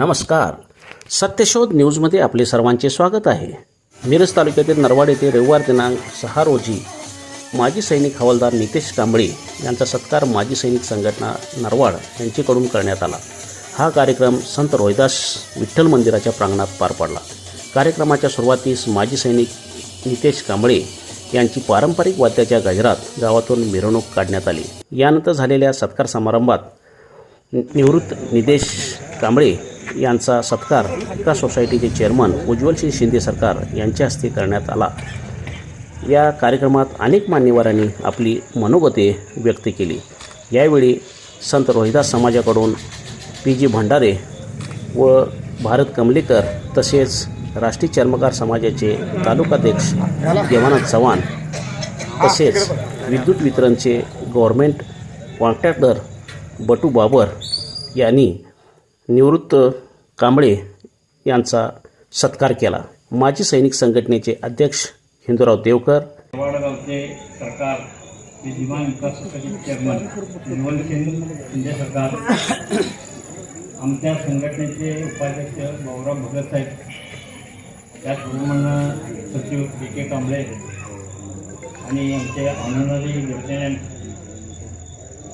नमस्कार. सत्यशोध न्यूजमध्ये आपले सर्वांचे स्वागत आहे. मिरज तालुक्यातील नरवाड येथे रविवार दिनांक सहा रोजी माजी सैनिक हवालदार नितेश कांबळे यांचा सत्कार माजी सैनिक संघटना नरवाड यांच्याकडून करण्यात आला. हा कार्यक्रम संत रोहिदास विठ्ठल मंदिराच्या प्रांगणात पार पडला. कार्यक्रमाच्या सुरुवातीस माजी सैनिक नितेश कांबळे यांची पारंपरिक वाद्याच्या गजरात गावातून मिरवणूक काढण्यात आली. यानंतर झालेल्या सत्कार समारंभात निवृत्त निदेश कांबळे यांचा सत्कार विकास सोसायटीचे चेअरमन उज्ज्वलसिंह शिंदे सरकार यांच्या हस्ते करण्यात आला. या कार्यक्रमात अनेक मान्यवरांनी आपली मनोगते व्यक्त केली. यावेळी संत रोहिदास समाजाकडून पी जी भंडारे व भारत कमलेकर तसेच राष्ट्रीय चर्मकार समाजाचे तालुकाध्यक्ष देवानंद चव्हाण तसेच विद्युत वितरणचे गव्हर्मेंट कॉन्ट्रॅक्टर बटू बाबर यांनी निवृत्त कांबळे यांचा सत्कार केला. माजी सैनिक संघटनेचे अध्यक्ष हिंदूराव देवकर. सरकार विद्यमान विकास सोसायटी चेअरमन निवडसिंग शिंदे सरकार आमच्या संघटनेचे उपाध्यक्ष भाऊराव भगत साहेब त्याचप्रमाणे सचिव पी के कांबळे आणि आमचे ऑनररी लेफ्टनंट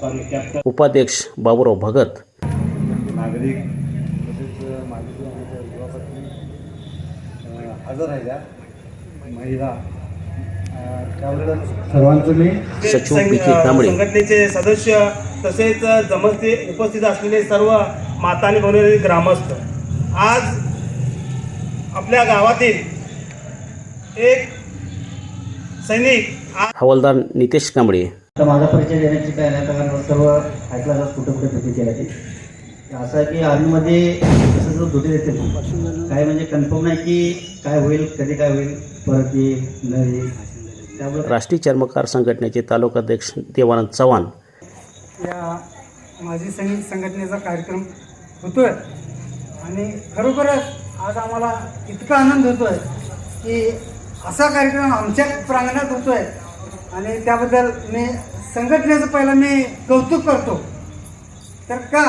तालुक्यात उपाध्यक्ष बाबूराव भगत. नागरिक तसेच माजी सैनिक युवापत्नी अ, हजर राहिल्या. महिला संघटनेचे सदस्य तसेच जमस्ते उपस्थित असलेले सर्व माता आणि भगिनी ग्रामस्थ. आज आपल्या गावातील एक सैनिक आज हवालदार नितेश कांबळे माझा परिचय देण्याची काय नाही कारण सर्व ऐकला जात कुठे कुठे भीती केला ते असं आहे की आर्मीमध्ये जसं जसं दुटे देते काय म्हणजे कन्फर्म नाही की काय होईल कधी काय होईल परत येईल न येईल त्यामुळे राष्ट्रीय चर्मकार संघटनेचे तालुकाध्यक्ष देवानंद चव्हाण. या माजी सैनिक संघटनेचा कार्यक्रम होतोय. आणि खरोखरच आज आम्हाला इतका आनंद होतोय की असा कार्यक्रम आमच्या प्रांगणात होतोय. आणि त्याबद्दल मी संघटनेचं पहिलं मी कौतुक करतो. तर का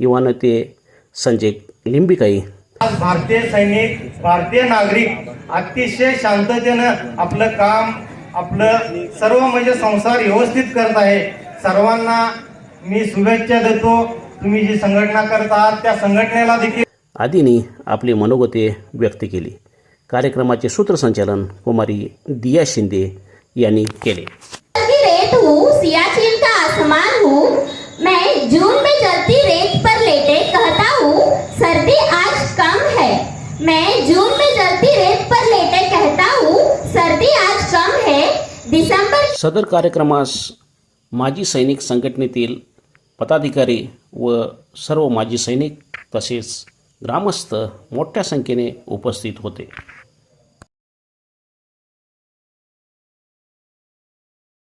युवा नेते संजय लिंबिकाई. आज भारतीय सैनिक भारतीय नागरिक अतिशय शांततेनं आपलं काम आपलं सर्व म्हणजे संसार व्यवस्थित करत आहे. सर्वांना मी शुभेच्छा देतो. तुम्ही जी संघटना करत आहात त्या संघटनेला देखील. आदींनी आपली मनोगते व्यक्त केली. कार्यक्रमाचे सूत्रसंचालन कुमारी दिया शिंदे यांनी केले. रेत सियाचिन का आसमान हूँ? मैं जून में जलती रेत पर लेटे कहता हूँ सर्दी आज कम है मैं जून में जलती रेत पर लेटे कहता हूँ सर्दी आज कम है। दिसंबर सदर कार्यक्रमास माजी सैनिक संघटनेतील पदाधिकारी व सर्व माजी सैनिक तसेच ग्रामस्थ मोठ्या संख्येने उपस्थित होते.